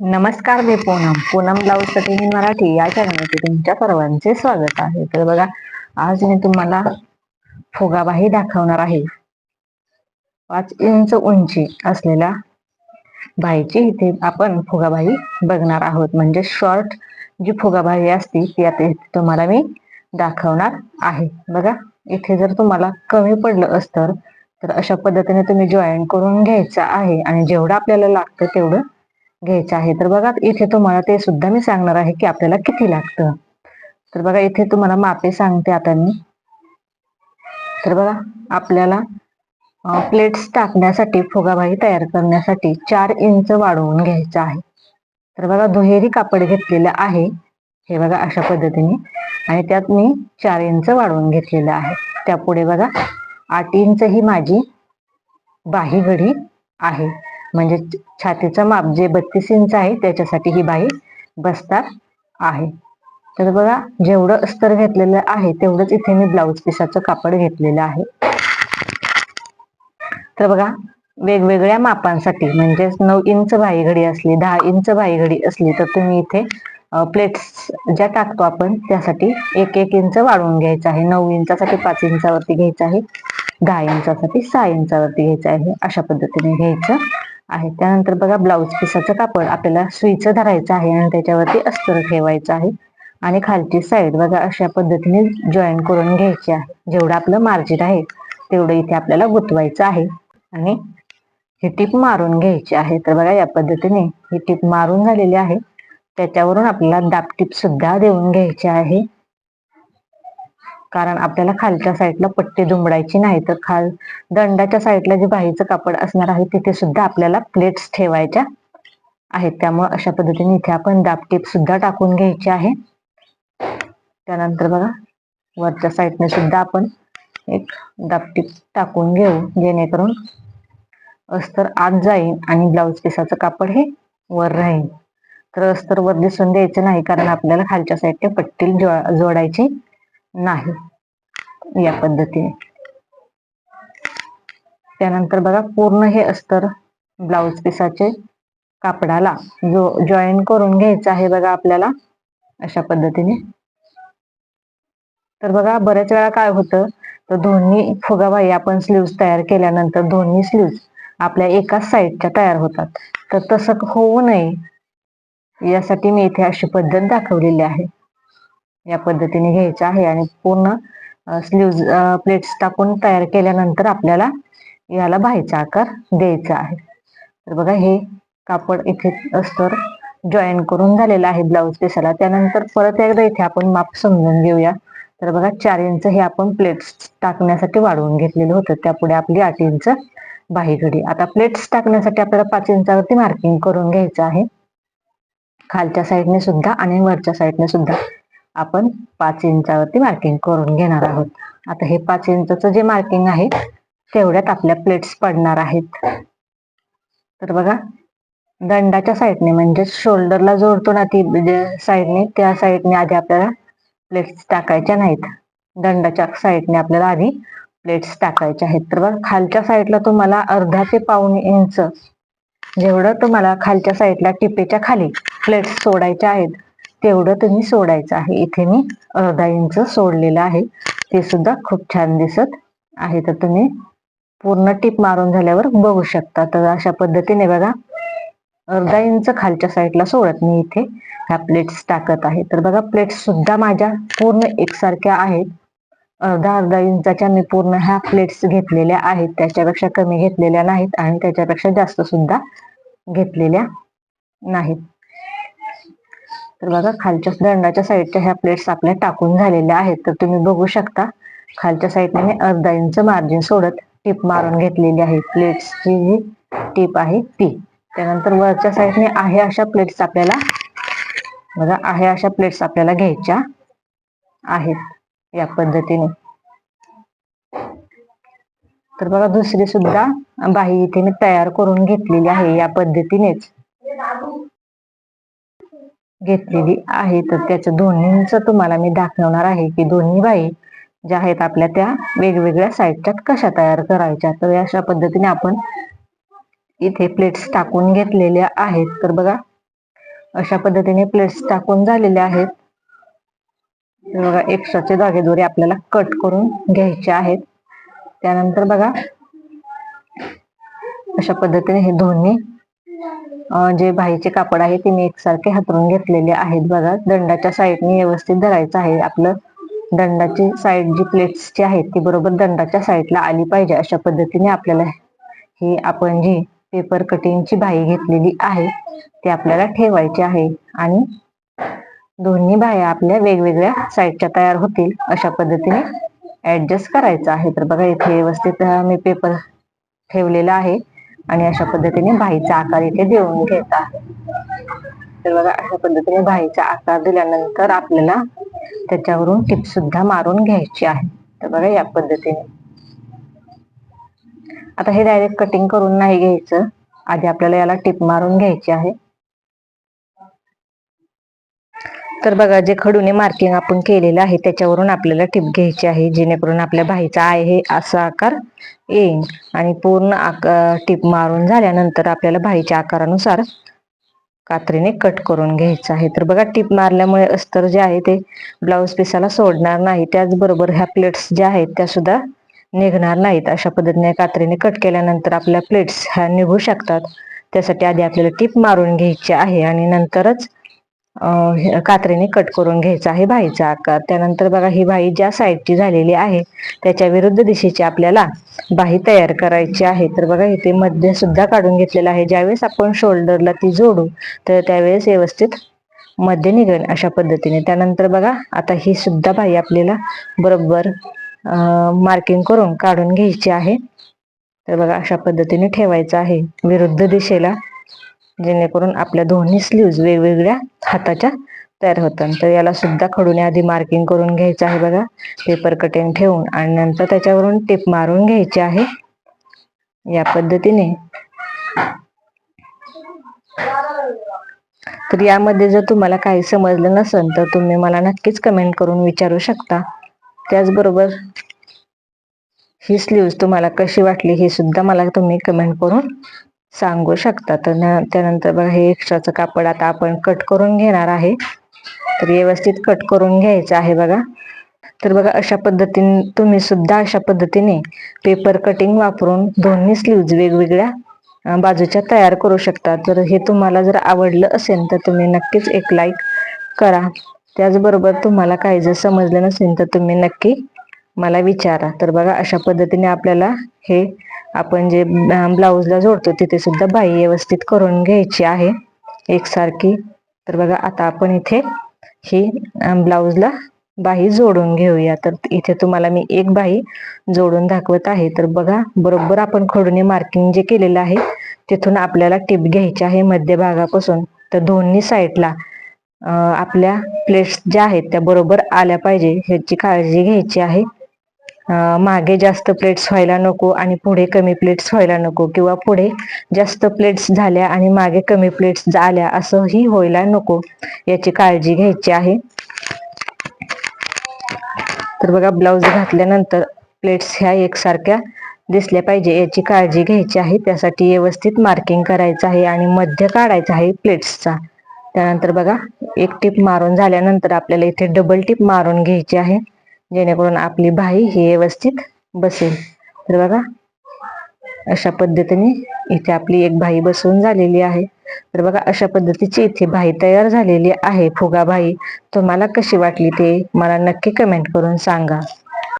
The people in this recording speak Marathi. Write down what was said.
नमस्कार मी Poonam. Poonam blouse cutting in Marathi या चॅनलमध्ये तुमच्या सर्वांचे स्वागत आहे. तर बघा आज मी तुम्हाला फुगाबाही दाखवणार आहे. पाच इंच उंची असलेल्या बाईची इथे आपण फुगाबाई बघणार आहोत. म्हणजे शॉर्ट जी फुगाबाई असते ती आता इथे तुम्हाला मी दाखवणार आहे. बघा इथे जर तुम्हाला कमी पडलं असतं तर अशा पद्धतीने तुम्ही जॉईन करून घ्यायचं आहे. आणि जेवढं आपल्याला लागतं तेवढं घ्यायचं आहे. तर बघा इथे तुम्हाला ते सुद्धा मी सांगणार आहे की आपल्याला किती लागतं. तर बघा इथे तुम्हाला मापे सांगते आता मी. तर बघा आपल्याला प्लेट्स टाकण्यासाठी फुगाबाई तयार करण्यासाठी चार इंच वाढवून घ्यायचं आहे. तर बघा दुहेरी कापड घेतलेलं आहे. हे बघा अशा पद्धतीने. आणि त्यात मी चार इंच वाढवून घेतलेलं आहे. त्यापुढे बघा आठ इंच ही माझी बाही घडी आहे. म्हणजे छातीचं माप जे बत्तीस इंच आहे त्याच्यासाठी ही बाई बसतात आहे. तर बघा जेवढं अस्तर घेतलेलं आहे तेवढंच इथे मी ब्लाऊज पिसाचं कापड घेतलेलं आहे. तर बघा वेगवेगळ्या मापांसाठी म्हणजे नऊ इंच बाई घडी असली दहा इंच बाई घडी असली तर तुम्ही इथे प्लेट्स ज्या टाकतो आपण त्यासाठी एक एक इंच वाढवून घ्यायचं आहे. नऊ इंचासाठी पाच इंचावरती घ्यायचं आहे. दहा इंचासाठी सहा इंचावरती घ्यायचं आहे. अशा पद्धतीने घ्यायचं. आहे. त्यानंतर बघा ब्लाऊज पिसाचं कापड आपल्याला सुईचं धरायचं आहे आणि त्याच्यावरती अस्तर ठेवायचं आहे. आणि खालची साईड बघा अशा पद्धतीने जॉईन करून घ्यायची आहे. जेवढं आपलं मार्जिन आहे तेवढं इथे आपल्याला गुतवायचं आहे. आणि ही टीप मारून घ्यायची आहे. तर बघा या पद्धतीने ही टीप मारून झालेली आहे. त्याच्यावरून आपल्याला दाब टीप सुद्धा देऊन घ्यायची आहे. कारण आपल्याला खालच्या साईडला पट्टी दुमडायची नाही तर खाल दंडाच्या साईडला जे बाहीचं कापड असणार आहे तिथे सुद्धा आपल्याला प्लेट्स ठेवायच्या आहेत. त्यामुळे अशा पद्धतीने इथे आपण दाबटीप सुद्धा टाकून घ्यायची आहे. त्यानंतर बघा वरच्या साईडने सुद्धा आपण एक दाबटीप टाकून घेऊ जेणेकरून अस्तर आत जाईल आणि ब्लाऊज पिसाचं कापड हे वर राहील. तर अस्तर वर दिसून द्यायचं नाही कारण आपल्याला खालच्या साईडने पट्टी जोडायची नाही. या पद्धतीने. त्यानंतर बघा पूर्ण हे अस्तर ब्लाउज पिसाचे कापडाला जो जॉईन करून घ्यायचा आहे बघा आपल्याला अशा पद्धतीने. तर बघा बऱ्याच वेळा काय होतं तर दोन्ही फुगाबाई आपण स्लीव्ज तयार केल्यानंतर दोन्ही स्लीव्ज आपल्या एकाच साईडच्या तयार होतात. तर तसं होऊ नये. यासाठी मी इथे अशी पद्धत दाखवलेली आहे. या पद्धतीने घ्यायचं आहे आणि पूर्ण स्लीव्ज प्लेट्स टाकून तयार केल्यानंतर आपल्याला याला बाहेरचा आकार द्यायचा आहे. तर बघा हे कापड इथे अस्तर जॉईन करून झालेलं आहे ब्लाऊज पिसाला त्यानंतर परत एकदा इथे आपण माप समजून घेऊया. तर बघा चार इंच हे आपण प्लेट्स टाकण्यासाठी वाढवून घेतलेलं होतं. त्यापुढे आपली आठ इंच बाही घडी. आता प्लेट्स टाकण्यासाठी आपल्याला पाच इंचावरती मार्किंग करून घ्यायचं आहे. खालच्या साईडने सुद्धा आणि वरच्या साईडने सुद्धा. आपण पाच इंचावरती मार्किंग करून घेणार आहोत. आता हे पाच इंचचं जे मार्किंग आहे तेवढ्यात आपल्या प्लेट्स पडणार आहेत. तर बघा दंडाच्या साईडने म्हणजे शोल्डरला जोडतो ना ती म्हणजे साईडने त्या साईडने आधी आपल्याला प्लेट्स टाकायच्या नाहीत. दंडाच्या साईडने आपल्याला आधी प्लेट्स टाकायच्या आहेत. तर बघा खालच्या साईडला तुम्हाला अर्धा ते पाऊन इंच जेवढं तुम्हाला खालच्या साईडला टिपेच्या खाली प्लेट्स सोडायच्या आहेत तेवढं तुम्ही सोडायचं आहे. इथे मी अर्धा इंच सोडलेलं आहे. ते सुद्धा खूप छान दिसत आहे. तर तुम्ही पूर्ण टीप मारून झाल्यावर बघू शकता. तर अशा पद्धतीने बघा अर्धा इंच खालच्या साईडला सोडत मी इथे ह्या प्लेट्स टाकत आहे. तर बघा प्लेट्स सुद्धा माझ्या पूर्ण एकसारख्या आहेत. अर्धा अर्धा इंचाच्या मी पूर्ण ह्या प्लेट्स घेतलेल्या आहेत त्याच्यापेक्षा कमी घेतलेल्या नाहीत आणि त्याच्यापेक्षा जास्त सुद्धा घेतलेल्या नाहीत. तर बघा खालच्या दंडाच्या साईडच्या ह्या प्लेट्स आपल्या टाकून झालेल्या आहेत. तर तुम्ही बघू शकता खालच्या साईडने मी अर्धा इंच मार्जिन सोडत टीप मारून घेतलेली आहे. प्लेट्सची जी टीप आहे ती. त्यानंतर वरच्या साईडने आहे अशा प्लेट्स आपल्याला बघा आहे अशा प्लेट्स आपल्याला घ्यायच्या आहेत या पद्धतीने. तर बघा दुसरी सुद्धा बाही इथे मी तयार करून घेतलेली आहे या पद्धतीनेच. घेतलेली आहे. तर त्याच्या दोन्हींच तुम्हाला मी दाखवणार आहे की दोन्ही बाई ज्या आहेत आपल्या त्या वेगवेगळ्या साईडच्या कशा तयार करायच्या. तर अशा पद्धतीने आपण इथे प्लेट्स टाकून घेतलेल्या आहेत. तर बघा अशा पद्धतीने प्लेट्स टाकून झालेले आहेत. बघा एक्स्ट्राचे धागे दोरे आपल्याला कट करून घ्यायचे आहेत. त्यानंतर बघा अशा पद्धतीने हे दोन्ही जे बाहीचे कापड आहे ते मी एकसारखे हातरून घेतलेले आहेत बघा. दंडाच्या साईडने व्यवस्थित धरायचं आहे. आपलं दंडाची साईड जी प्लेट्सची आहेत ती बरोबर दंडाच्या साईडला आली पाहिजे अशा पद्धतीने आपल्याला ही आपण जी पेपर कटिंगची बाही घेतलेली आहे ती आपल्याला ठेवायची आहे. आणि दोन्ही बाह्या आपल्या वेगवेगळ्या साईडच्या तयार होतील अशा पद्धतीने ऍडजस्ट करायचं आहे. तर बघा इथे व्यवस्थित मी पेपर ठेवलेला आहे. आणि अशा पद्धतीने बाहीचा आकार इथे देऊन घेत आहे. तर बघा अशा पद्धतीने बाहीचा आकार दिल्यानंतर आपल्याला त्याच्यावरून टिप सुद्धा मारून घ्यायची आहे. तर बघा या पद्धतीने. आता हे डायरेक्ट कटिंग करून नाही घ्यायचं. आधी आपल्याला याला टिप मारून घ्यायची आहे. तर बघा जे खडूने मार्किंग आपण केलेलं आहे त्याच्यावरून आपल्याला टिप घ्यायची आहे. जेणेकरून आपल्या भाईचा आहे असा आकार येईन. आणि पूर्ण टिप मारून झाल्यानंतर आपल्याला भाईच्या आकारानुसार कात्रीने कट करून घ्यायचं आहे. तर बघा टिप मारल्यामुळे अस्तर जे आहे ते ब्लाऊज पिसाला सोडणार नाही. त्याचबरोबर ह्या प्लेट्स ज्या आहेत त्या सुद्धा निघणार नाहीत. अशा पद्धतीने कात्रीने कट केल्यानंतर आपल्या प्लेट्स ह्या निघू शकतात. त्यासाठी आधी आपल्याला टिप मारून घ्यायची आहे आणि नंतरच कात्रीने कट करून घ्यायचा आहे भाईचा आकार. त्यानंतर बघा ही बाई ज्या साईडची झालेली आहे त्याच्या विरुद्ध दिशेची आपल्याला बाही तयार करायची आहे. तर बघा इथे मध्य सुद्धा काढून घेतलेलं आहे. ज्यावेळेस आपण शोल्डरला ती जोडू तर त्यावेळेस व्यवस्थित मध्य निघेल अशा पद्धतीने. त्यानंतर बघा आता ही सुद्धा बाई आपल्याला बरोबर मार्किंग करून काढून घ्यायची आहे. तर बघा अशा पद्धतीने ठेवायचं आहे. विरुद्ध दिशेला जेणेकरून आपल्या दोन्ही स्लीव्ज वेगवेगळ्या हाताच्या तयार होतात. तर याला सुद्धा खडूने आधी मार्किंग करून घ्यायचं आहे बघा. पेपर कटिंग ठेवून आणि नंतर त्याच्यावरून टेप मारून घ्यायची आहे. या पद्धतीने. तर यामध्ये जर तुम्हाला काही समजलं नसेल तर तुम्ही मला नक्कीच कमेंट करून विचारू शकता. त्याचबरोबर ही स्लीव्ज तुम्हाला कशी वाटली हे सुद्धा मला तुम्ही कमेंट करून सांगू शकता. तर न- त्यानंतर बघा हे एक्स्ट्राचं कापड आता आपण कट करून घेणार आहे. तर व्यवस्थित कट करून घ्यायचं आहे बघा. तर बघा अशा पद्धतीने तुम्ही सुद्धा अशा पद्धतीने पेपर कटिंग वापरून दोन्ही स्लीव्ज वेगवेगळ्या बाजूच्या तयार करू शकता. तर हे तुम्हाला जर आवडलं असेल तर तुम्ही नक्कीच एक लाईक करा. त्याचबरोबर तुम्हाला काही जर समजलं नसेल तर तुम्ही नक्की मला विचारा. तर बघा अशा पद्धतीने आपल्याला हे आपण जे ब्लाऊजला जोडतो तिथे सुद्धा बाई व्यवस्थित करून घ्यायची आहे. एकसारखी. तर बघा आता आपण इथे ही ब्लाऊजला बाही जोडून घेऊया. तर इथे तुम्हाला मी एक बाही जोडून दाखवत आहे. तर बघा बरोबर आपण खडूने मार्किंग जे केलेलं आहे तिथून आपल्याला टिप घ्यायची आहे मध्यभागापासून तर दोन्ही साईडला आपल्या प्लेट्स ज्या आहेत त्या बरोबर आल्या पाहिजे. ह्याची काळजी घ्यायची आहे. मागे जास्त प्लेट्स व्हायला नको आणि पुढे कमी प्लेट्स व्हायला नको किंवा पुढे जास्त प्लेट्स झाल्या आणि मागे कमी प्लेट्स आल्या असंही व्हायला नको याची काळजी घ्यायची आहे. तर बघा ब्लाऊज घातल्यानंतर प्लेट्स ह्या एकसारख्या दिसल्या पाहिजे याची काळजी घ्यायची आहे. त्यासाठी व्यवस्थित मार्किंग करायचं आहे आणि मध्य काढायचं आहे प्लेट्सचा त्यानंतर बघा एक टिप मारून झाल्यानंतर आपल्याला इथे डबल टिप मारून घ्यायची आहे. जेणेकरून आपली भाई ही व्यवस्थित बसेल. तर बघा अशा पद्धतीने इथे आपली एक भाई बसवून झालेली आहे. तर बघा अशा पद्धतीची इथे भाई तयार झालेली आहे. फुगा भाई तुम्हाला कशी वाटली ते मला नक्की कमेंट करून सांगा.